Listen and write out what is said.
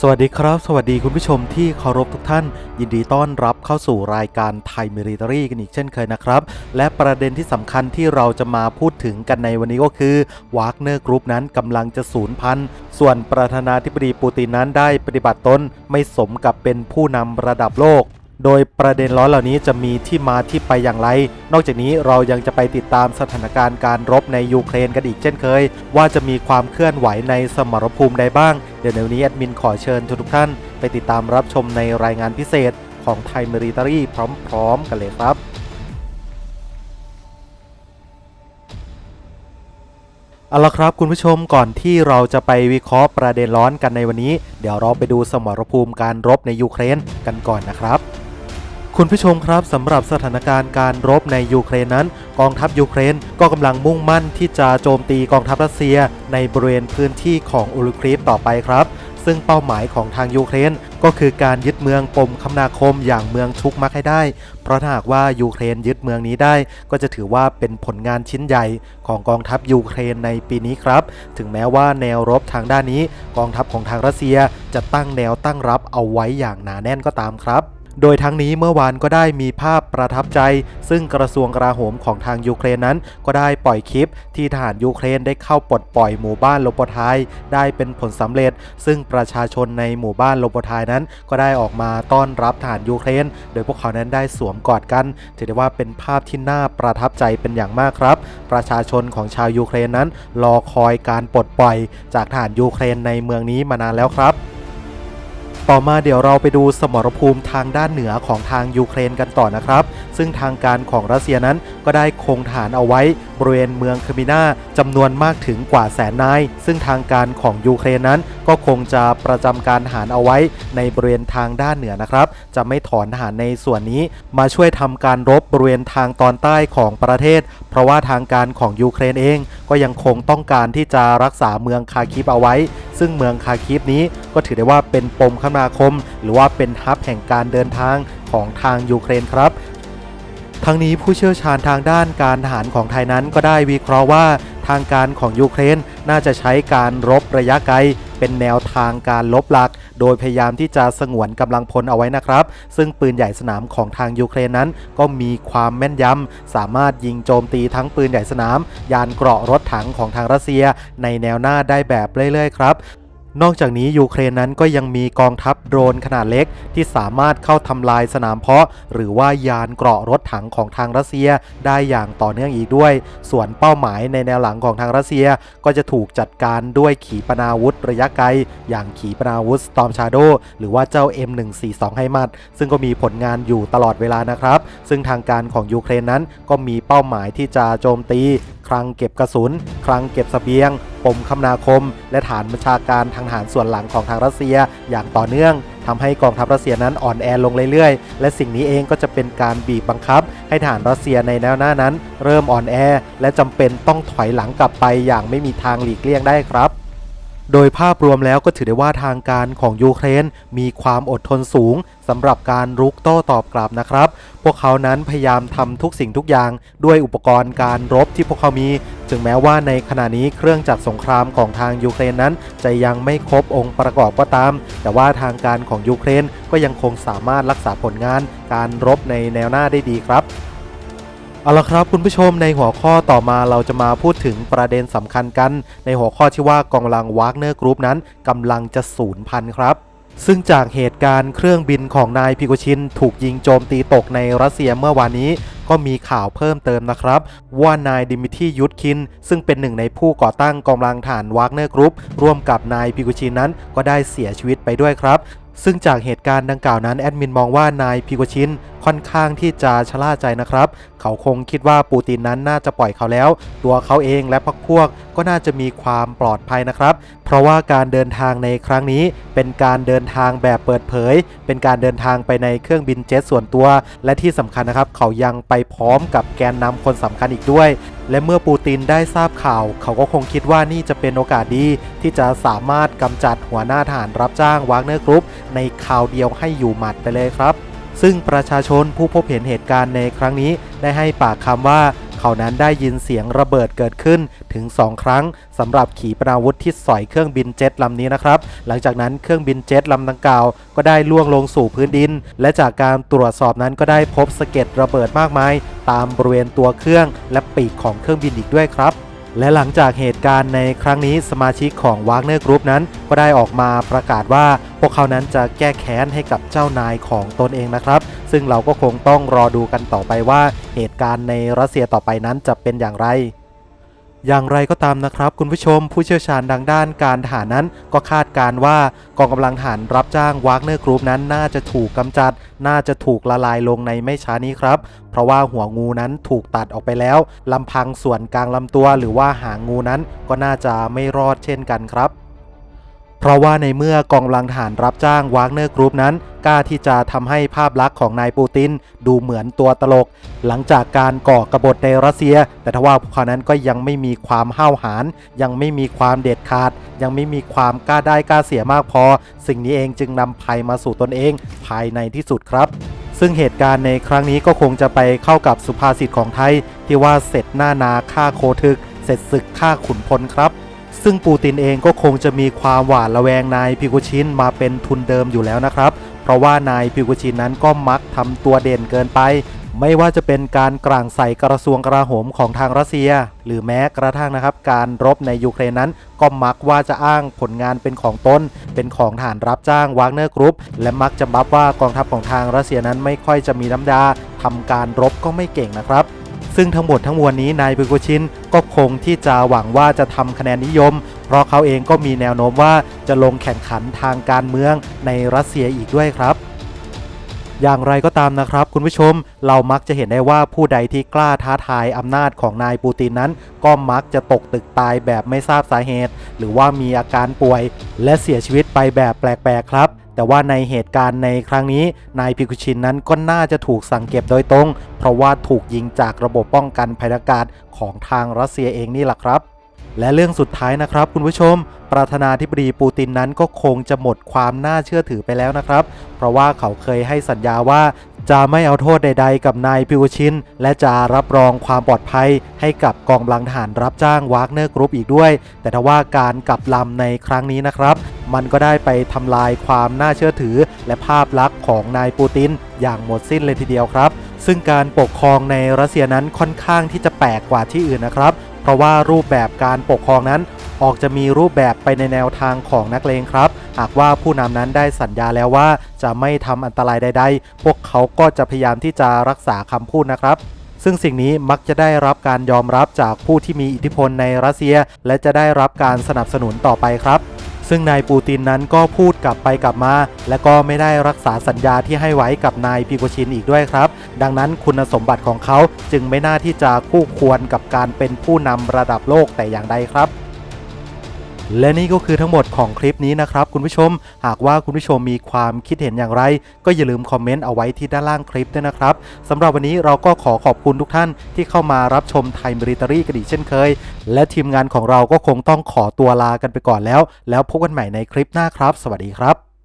สวัสดีครับ สวัสดีคุณผู้ชมที่เคารพทุกท่าน ยินดีต้อนรับเข้าสู่รายการไทยมิริตรีกันอีกเช่นเคยนะครับ และประเด็นที่สำคัญที่เราจะมาพูดถึงกันในวันนี้ก็คือวากเนอร์กรุ๊ปนั้นกำลังจะสูญพันธุ์ส่วนประธานาธิบดีปูตินนั้นได้ปฏิบัติตนไม่สมกับเป็นผู้นำระดับโลก โดยประเด็นร้อนเหล่านี้จะมีที่มาที่ไปอย่างไร นอกจากนี้เรายังจะไปติดตามสถานการณ์การรบในยูเครนกันอีกเช่นเคย ว่าจะมีความเคลื่อนไหวในสมรภูมิใดบ้าง เดี๋ยวในวันนี้แอดมินขอเชิญทุกท่าน ไปติดตามรับชมในรายงานพิเศษของไทยมิริตรีพร้อม ๆ กันเลยครับเอาละครับคุณผู้ชมก่อนที่เราจะไปวิเคราะห์ประเด็นร้อนกันในวันนี้ เดี๋ยวเราไปดูสมรภูมิการรบในยูเครนกันก่อนนะครับ คุณผู้ชมครับสำหรับสถานการณ์การรบในยูเครนนั้น กองทัพยูเครนก็กำลังมุ่งมั่นที่จะโจมตีกองทัพรัสเซีย ในบริเวณพื้นที่ของอุลุครีฟต่อไปครับ ซึ่งเป้าหมายของทางยูเครนก็คือการยึดเมืองปมคมนาคมอย่างเมืองชุกมักให้ได้ เพราะถ้าหากว่ายูเครนยึดเมืองนี้ได้ ก็จะถือว่าเป็นผลงานชิ้นใหญ่ของกองทัพยูเครนในปีนี้ครับ ถึงแม้ว่าแนวรบทางด้านนี้ กองทัพของทางรัสเซียจะตั้งแนวตั้งรับเอาไว้อย่างหนาแน่นก็ตามครับ โดยทั้งนี้เมื่อวานก็ได้มีภาพประทับใจ ซึ่งกระทรวงกลาโหมของทางยูเครนนั้น ก็ได้ปล่อยคลิป ที่ทหารยูเครนได้เข้าปลดปล่อยหมู่บ้านโลโปทายได้เป็นผลสำเร็จ ซึ่งประชาชนในหมู่บ้านโลโปทายนั้น ก็ได้ออกมาต้อนรับทหารยูเครน โดยพวกเขานั้นได้สวมกอดกันถือได้ว่าเป็นภาพที่น่าประทับใจเป็นอย่างมากครับ ประชาชนของชาวยูเครนนั้น รอคอยการปลดปล่อย จากทหารยูเครนในเมืองนี้มานานแล้วครับ ต่อมาเดี๋ยวเราไปดูสมรภูมิทางด้านเหนือของทางยูเครนกันต่อนะครับ ซึ่งทางการของรัสเซียนั้นก็ได้คงฐานเอาไว้บริเวณเมืองคามินาจำนวนมากถึงกว่าแสนนาย ซึ่งทางการของยูเครนนั้นก็คงจะประจำการทหารเอาไว้ในบริเวณทางด้านเหนือนะครับ จะไม่ถอนทหารในส่วนนี้ มาช่วยทำการรบบริเวณทางตอนใต้ของประเทศ เพราะว่าทางการของยูเครนเอง ก็ยังคงต้องการที่จะรักษาเมืองคาคิฟเอาไว้ ซึ่งเมืองคาคิฟนี้ก็ถือได้ว่าเป็นปมคมนาคม หรือว่าเป็นฮับแห่งการเดินทางของทางยูเครนครับ ทั้งนี้ผู้เชี่ยวชาญทางด้านการทหารของไทยนั้นก็ได้วิเคราะห์ว่าทางการของยูเครนน่าจะใช้การรบระยะไกล เป็นแนวทางการลบหลัก โดยพยายามที่จะสงวนกำลังพลเอาไว้นะครับ ซึ่งปืนใหญ่สนามของทางยูเครนนั้น ก็มีความแม่นยำสามารถยิงโจมตีทั้งปืนใหญ่สนาม ยานเกราะรถถังของทางรัสเซีย ในแนวหน้าได้แบบเรื่อยๆครับ นอกจากนี้ยูเครนนั้นก็ยังมีกองทัพโดรนขนาดเล็ก ที่สามารถเข้าทำลายสนามเพาะ หรือว่ายานเกราะรถถังของทางรัสเซียได้อย่างต่อเนื่องอีกด้วย ส่วนเป้าหมายในแนวหลังของทางรัสเซียก็จะถูกจัดการด้วยขีปนาวุธระยะไกล อย่างขีปนาวุธ Storm Shadow หรือว่าเจ้า M142 ให้มัดซึ่งก็มีผลงานอยู่ตลอดเวลานะครับ ซึ่งทางการของยูเครนนั้นก็มีเป้าหมายที่จะโจมตี คลังเก็บกระสุน คลังเก็บเสบียง ปมคมนาคม และฐานบัญชาการทางทหารส่วนหลังของทางรัสเซียอย่างต่อเนื่องทำให้กองทัพรัสเซียนั้นอ่อนแอลงเรื่อยๆ และสิ่งนี้เองก็จะเป็นการบีบบังคับ ให้ฐานรัสเซียในแนวหน้านั้น เริ่มอ่อนแอ และจำเป็นต้องถอยหลังกลับไปอย่างไม่มีทางหลีกเลี่ยงได้ครับ โดยภาพรวมแล้วก็ถือได้ว่าทางการของยูเครนมีความอดทนสูงสำหรับการรุกโต้ตอบกลับนะครับ พวกเขานั้นพยายามทำทุกสิ่งทุกอย่างด้วยอุปกรณ์การรบที่พวกเขามีถึงแม้ว่าในขณะนี้เครื่องจักรสงครามของทางยูเครนนั้น จะยังไม่ครบองค์ประกอบก็ตาม แต่ว่าทางการของยูเครนก็ยังคงสามารถรักษาผลงานการรบในแนวหน้าได้ดีครับ เอาละครับคุณผู้ชมในหัวข้อต่อมาเราจะมาพูดถึงประเด็นสำคัญกัน ในหัวข้อที่ว่ากองกำลังวากเนอร์กรุ๊ปนั้นกำลังจะสูญพันธุ์ครับ ซึ่งจากเหตุการณ์เครื่องบินของนายพิโกชิน ถูกยิงโจมตีตกในรัสเซียเมื่อวานนี้ ก็มีข่าวเพิ่มเติมนะครับ ว่านายดิมิทียุทธคิน ซึ่งเป็นหนึ่งในผู้ก่อตั้งกองกำลังฐานวากเนอร์กรุ๊ปร่วมกับนายพิโกชินนั้นก็ได้เสียชีวิตไปด้วยครับซึ่งจากเหตุการณ์ดังกล่าวนั้นแอดมินมองว่านายพิโกชิน ค่อนข้างที่จะชะล่าใจนะครับ เขาคงคิดว่าปูตินนั้นน่าจะปล่อยเขาแล้ว ตัวเขาเองและพรรคพวกก็น่าจะมีความปลอดภัยนะครับ เพราะว่าการเดินทางในครั้งนี้เป็นการเดินทางแบบเปิดเผย เป็นการเดินทางไปในเครื่องบินเจ็ตส่วนตัว และที่สำคัญนะครับ เขายังไปพร้อมกับแกนนำคนสำคัญอีกด้วย และเมื่อปูตินได้ทราบข่าว เขาก็คงคิดว่านี่จะเป็นโอกาสดี ที่จะสามารถกำจัดหัวหน้าฐานรับจ้างวากเนอร์กรุ๊ปในข่าวเดียวให้อยู่หมัดไปเลยครับ ซึ่งประชาชนผู้พบเห็นเหตุการณ์ในครั้งนี้ได้ให้ปากคำว่า เขานั้นได้ยินเสียงระเบิดเกิดขึ้นถึง 2 ครั้งสำหรับขีปนาวุธที่สอยเครื่องบินเจ็ตลำนี้นะครับ หลังจากนั้นเครื่องบินเจ็ตลำดังกล่าว ก็ได้ล่วงลงสู่พื้นดิน และจากการตรวจสอบนั้นก็ได้พบสะเก็ดระเบิดมากมาย ตามบริเวณตัวเครื่องและปีกของเครื่องบินอีกด้วยครับ และหลังจากเหตุการณ์ในครั้งนี้สมาชิกของวากเนอร์กรุ๊ปนั้น ก็ได้ออกมาประกาศว่า พวกเขานั้นจะแก้แค้นให้กับเจ้านายของตนเองนะครับ ซึ่งเราก็คงต้องรอดูกันต่อไปว่า เหตุการณ์ในรัสเซียต่อไปนั้นจะเป็นอย่างไร อย่างไรก็ตามนะครับ คุณผู้ชมผู้เชี่ยวชาญดังด้านการทหารนั้น ก็คาดการว่ากองกำลังทหารรับจ้างวากเนอร์กรุ๊ปนั้นน่าจะถูกกำจัด น่าจะถูกละลายลงในไม่ช้านี้ครับ เพราะว่าหัวงูนั้นถูกตัดออกไปแล้วลำพังส่วนกลางลำตัว หรือว่าหางงูนั้นก็น่าจะไม่รอดเช่นกันครับ เพราะว่าในเมื่อกองกำลังทหารรับจ้างวากเนอร์กรุ๊ปนั้น กล้าที่จะทำให้ภาพลักษณ์ของนายปูตินดูเหมือนตัวตลก หลังจากการก่อกบฏในรัสเซีย แต่ทว่าพวกเขานั้นก็ยังไม่มีความห้าวหาญยังไม่มีความเด็ดขาด ยังไม่มีความกล้าได้กล้าเสียมากพอ สิ่งนี้เองจึงนำภัยมาสู่ตนเองภายในที่สุดครับซึ่งเหตุการณ์ในครั้งนี้ก็คงจะไปเข้ากับสุภาษิตของไทย ที่ว่าเสร็จหน้านาฆ่าโคทึก เสร็จศึกฆ่าขุนพลครับ ซึ่งปูตินเองก็คงจะมีความหวาดระแวงนายพิกุชินมาเป็นทุนเดิมอยู่แล้วนะครับ เพราะว่านายพิกุชินนั้นก็มักทำตัวเด่นเกินไป ไม่ว่าจะเป็นการกลางใส่กระทรวงกลาโหมของทางรัสเซีย หรือแม้กระทั่งนะครับ การรบในยูเครนนั้นก็มักว่าจะอ้างผลงานเป็นของตนเป็นของฐานรับจ้างวากเนอร์กรุ๊ปและมักจะบับว่ากองทัพของทางรัสเซียนั้นไม่ค่อยจะมีน้ำดาทำการรบก็ไม่เก่งนะครับ ซึ่งทั้งหมดทั้งมวลนี้นายบิโกชินก็คงที่จะหวังว่าจะทำคะแนนนิยม เพราะเขาเองก็มีแนวโน้มว่าจะลงแข่งขันทางการเมืองในรัสเซียอีกด้วยครับอย่างไรก็ตามนะครับ คุณผู้ชมเรามักจะเห็นได้ว่าผู้ใดที่กล้าท้าทายอำนาจของนายปูตินนั้น ก็มักจะตกตึกตายแบบไม่ทราบสาเหตุ หรือว่ามีอาการป่วย และเสียชีวิตไปแบบแปลกๆครับ แต่ว่าในเหตุการณ์ในครั้งนี้นายพิคุชินนั้นก็น่าจะถูกสั่งเก็บโดยตรง เพราะว่าถูกยิงจากระบบป้องกันภัยอากาศของทางรัสเซียเองนี่แหละครับและเรื่องสุดท้ายนะครับคุณผู้ชม ประธานาธิบดีปูตินนั้นก็คงจะหมดความน่าเชื่อถือไปแล้วนะครับ เพราะว่าเขาเคยให้สัญญาว่า จะไม่เอาโทษใด ๆ กับนายพิวชินและจะรับรองความปลอดภัย ให้กับกองกำลังทหารรับจ้างวากเนอร์กรุ๊ปอีกด้วย แต่ทว่าการกลับลำในครั้งนี้นะครับ มันก็ได้ไปทำลายความน่าเชื่อถือ และภาพลักษณ์ของนายปูตินอย่างหมดสิ้นเลยทีเดียวครับ ซึ่งการปกครองในรัสเซียนั้นค่อนข้างที่จะแปลกกว่าที่อื่นนะครับ เพราะว่ารูปแบบการปกครองนั้น ออกจะมีรูปแบบไปในแนวทางของนักเลงครับ หากว่าผู้นำนั้นได้สัญญาแล้วว่าจะไม่ทำอันตรายใดๆ พวกเขาก็จะพยายามที่จะรักษาคำพูดนะครับซึ่งสิ่งนี้มักจะได้รับการยอมรับจากผู้ที่มีอิทธิพลในรัสเซีย และจะได้รับการสนับสนุนต่อไปครับ ซึ่งนายปูตินนั้นก็พูดกลับไปกลับมา และก็ไม่ได้รักษาสัญญาที่ให้ไว้กับนายพิโกชินอีกด้วยครับ ดังนั้นคุณสมบัติของเขาจึงไม่น่าที่จะคู่ควรกับการเป็นผู้นำระดับโลกแต่อย่างใดครับ และนี่ก็คือทั้งหมดของคลิปนี้นะครับคุณผู้ชม หากว่าคุณผู้ชมมีความคิดเห็นอย่างไร ก็อย่าลืมคอมเมนต์เอาไว้ที่ด้านล่างคลิปด้วยนะครับสำหรับวันนี้เราก็ขอขอบคุณทุกท่านที่เข้ามารับชมไทยมิริตารี่กันอีกเช่นเคย และทีมงานของเราก็คงต้องขอตัวลากันไปก่อนแล้ว แล้วพบกันใหม่ในคลิปหน้าครับ สวัสดีครับ